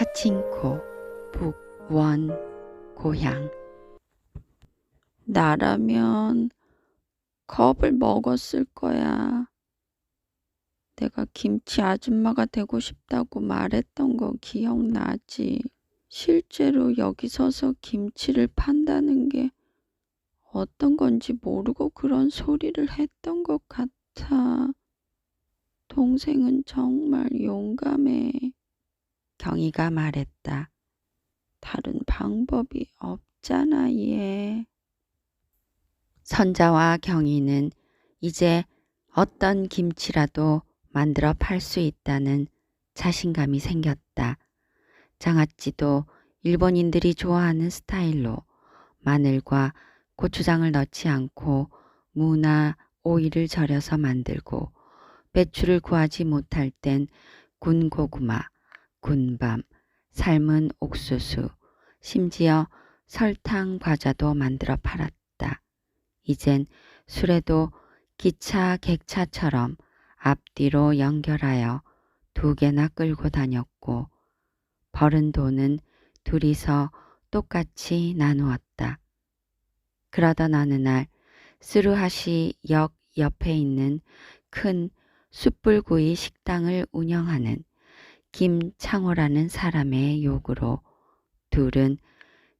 카친코 북원 고향 나라면 겁을 먹었을 거야. 내가 김치 아줌마가 되고 싶다고 말했던 거 기억나지? 실제로 여기 서서 김치를 판다는 게 어떤 건지 모르고 그런 소리를 했던 것 같아. 동생은 정말 용감해. 경희가 말했다. 다른 방법이 없잖아, 얘. 선자와 경희는 이제 어떤 김치라도 만들어 팔 수 있다는 자신감이 생겼다. 장아찌도 일본인들이 좋아하는 스타일로 마늘과 고추장을 넣지 않고 무나 오이를 절여서 만들고 배추를 구하지 못할 땐 군고구마, 군밤, 삶은 옥수수, 심지어 설탕 과자도 만들어 팔았다. 이젠 술에도 기차 객차처럼 앞뒤로 연결하여 두 개나 끌고 다녔고 벌은 돈은 둘이서 똑같이 나누었다. 그러던 어느 날 스루하시 역 옆에 있는 큰 숯불구이 식당을 운영하는 김창호라는 사람의 요구로 둘은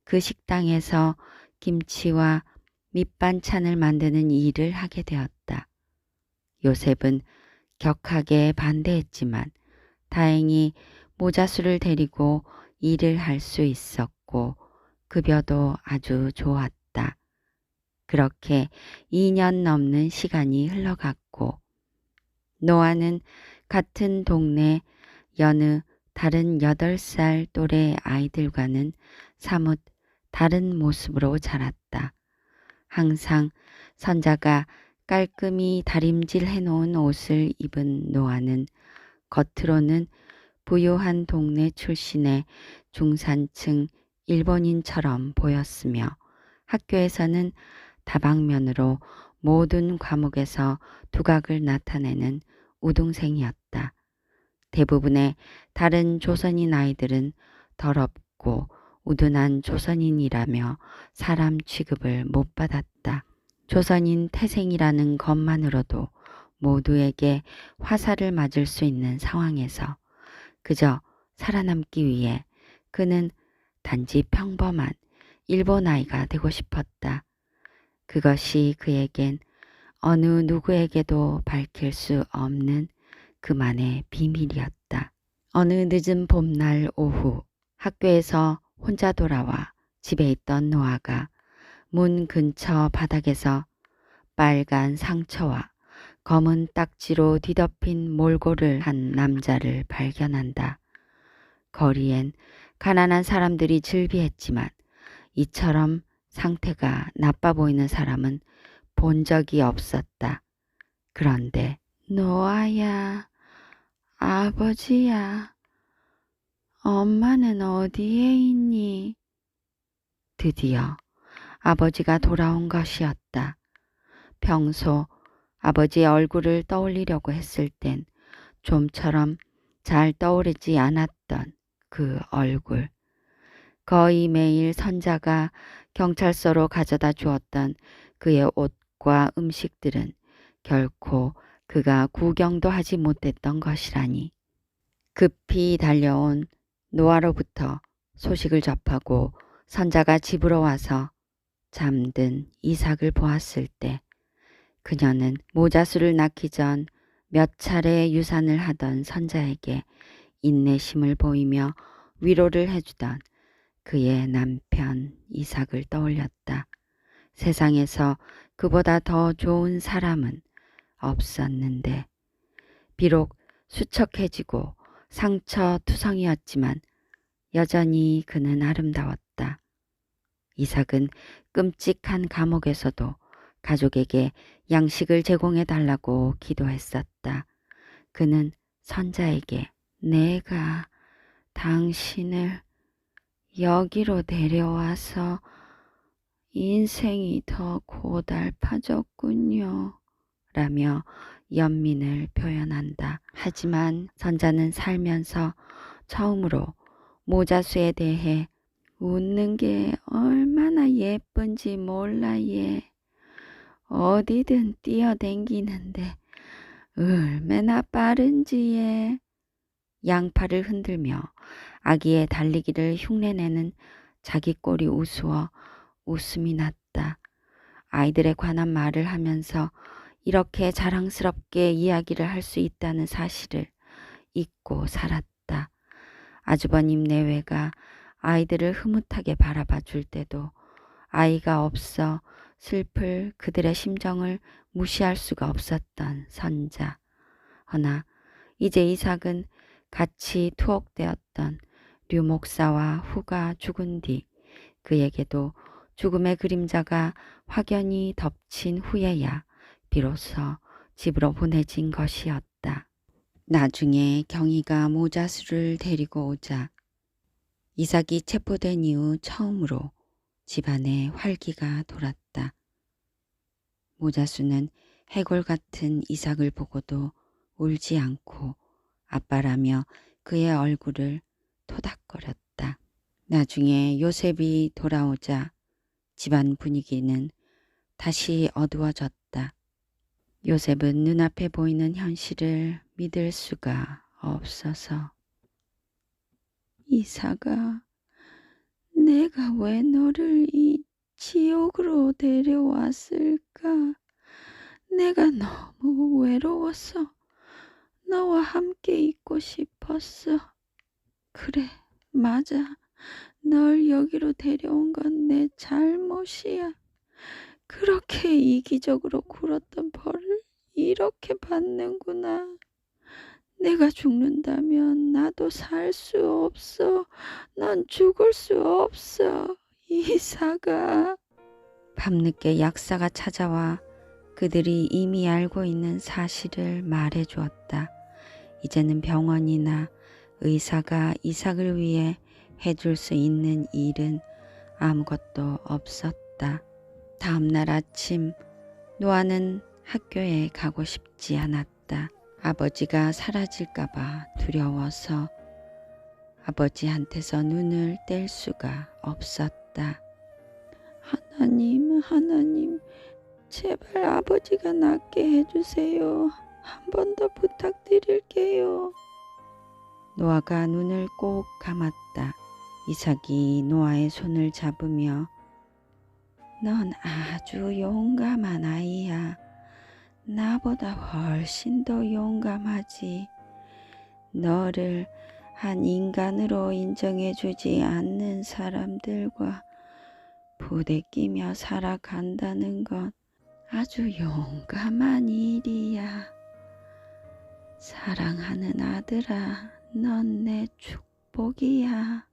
그 식당에서 김치와 밑반찬을 만드는 일을 하게 되었다. 요셉은 격하게 반대했지만 다행히 모자수를 데리고 일을 할 수 있었고 급여도 아주 좋았다. 그렇게 2년 넘는 시간이 흘러갔고 노아는 같은 동네 여느 다른 8살 또래 아이들과는 사뭇 다른 모습으로 자랐다. 항상 선자가 깔끔히 다림질 해 놓은 옷을 입은 노아는 겉으로는 부유한 동네 출신의 중산층 일본인처럼 보였으며 학교에서는 다방면으로 모든 과목에서 두각을 나타내는 우등생이었다. 대부분의 다른 조선인 아이들은 더럽고 우둔한 조선인이라며 사람 취급을 못 받았다. 조선인 태생이라는 것만으로도 모두에게 화살을 맞을 수 있는 상황에서 그저 살아남기 위해 그는 단지 평범한 일본 아이가 되고 싶었다. 그것이 그에겐 어느 누구에게도 밝힐 수 없는 그만의 비밀이었다. 어느 늦은 봄날 오후 학교에서 혼자 돌아와 집에 있던 노아가 문 근처 바닥에서 빨간 상처와 검은 딱지로 뒤덮인 몰골을 한 남자를 발견한다. 거리엔 가난한 사람들이 즐비했지만 이처럼 상태가 나빠 보이는 사람은 본 적이 없었다. 그런데 노아야, 아버지야, 엄마는 어디에 있니? 드디어 아버지가 돌아온 것이었다. 평소 아버지의 얼굴을 떠올리려고 했을 땐 좀처럼 잘 떠오르지 않았던 그 얼굴. 거의 매일 선자가 경찰서로 가져다 주었던 그의 옷과 음식들은 결코 그가 구경도 하지 못했던 것이라니. 급히 달려온 노아로부터 소식을 접하고 선자가 집으로 와서 잠든 이삭을 보았을 때 그녀는 모자수를 낳기 전 몇 차례 유산을 하던 선자에게 인내심을 보이며 위로를 해주던 그의 남편 이삭을 떠올렸다. 세상에서 그보다 더 좋은 사람은 없었는데 비록 수척해지고 상처투성이었지만 여전히 그는 아름다웠다. 이삭은 끔찍한 감옥에서도 가족에게 양식을 제공해 달라고 기도했었다. 그는 선자에게 내가 당신을 여기로 데려와서 인생이 더 고달파졌군요. 라며 연민을 표현한다. 하지만 선자는 살면서 처음으로 모자수에 대해 웃는 게 얼마나 예쁜지 몰라 얘. 어디든 뛰어댕기는데 얼마나 빠른지 얘. 양팔을 흔들며 아기의 달리기를 흉내내는 자기 꼴이 우스워 웃음이 났다. 아이들에 관한 말을 하면서 이렇게 자랑스럽게 이야기를 할 수 있다는 사실을 잊고 살았다. 아주버님 내외가 아이들을 흐뭇하게 바라봐 줄 때도 아이가 없어 슬플 그들의 심정을 무시할 수가 없었던 선자. 허나 이제 이삭은 같이 투옥되었던 류 목사와 후가 죽은 뒤 그에게도 죽음의 그림자가 확연히 덮친 후에야 비로소 집으로 보내진 것이었다. 나중에 경희가 모자수를 데리고 오자 이삭이 체포된 이후 처음으로 집안에 활기가 돌았다. 모자수는 해골 같은 이삭을 보고도 울지 않고 아빠라며 그의 얼굴을 토닥거렸다. 나중에 요셉이 돌아오자 집안 분위기는 다시 어두워졌다. 요셉은 눈앞에 보이는 현실을 믿을 수가 없어서 이사가 내가 왜 너를 이 지옥으로 데려왔을까? 내가 너무 외로워서 너와 함께 있고 싶었어. 그래, 맞아. 널 여기로 데려온 건 내 잘못이야. 그렇게 이기적으로 굴었던 벌을 이렇게 받는구나. 내가 죽는다면 나도 살 수 없어. 난 죽을 수 없어. 이사가. 밤늦게 약사가 찾아와 그들이 이미 알고 있는 사실을 말해 주었다. 이제는 병원이나 의사가 이삭을 위해 해줄 수 있는 일은 아무것도 없었다. 다음 날 아침 노아는 학교에 가고 싶지 않았다. 아버지가 사라질까봐 두려워서 아버지한테서 눈을 뗄 수가 없었다. 하나님, 하나님, 제발 아버지가 낫게 해주세요. 한 번 더 부탁드릴게요. 노아가 눈을 꼭 감았다. 이삭이 노아의 손을 잡으며 넌 아주 용감한 아이야. 나보다 훨씬 더 용감하지. 너를 한 인간으로 인정해주지 않는 사람들과 부대끼며 살아간다는 건 아주 용감한 일이야. 사랑하는 아들아, 넌 내 축복이야.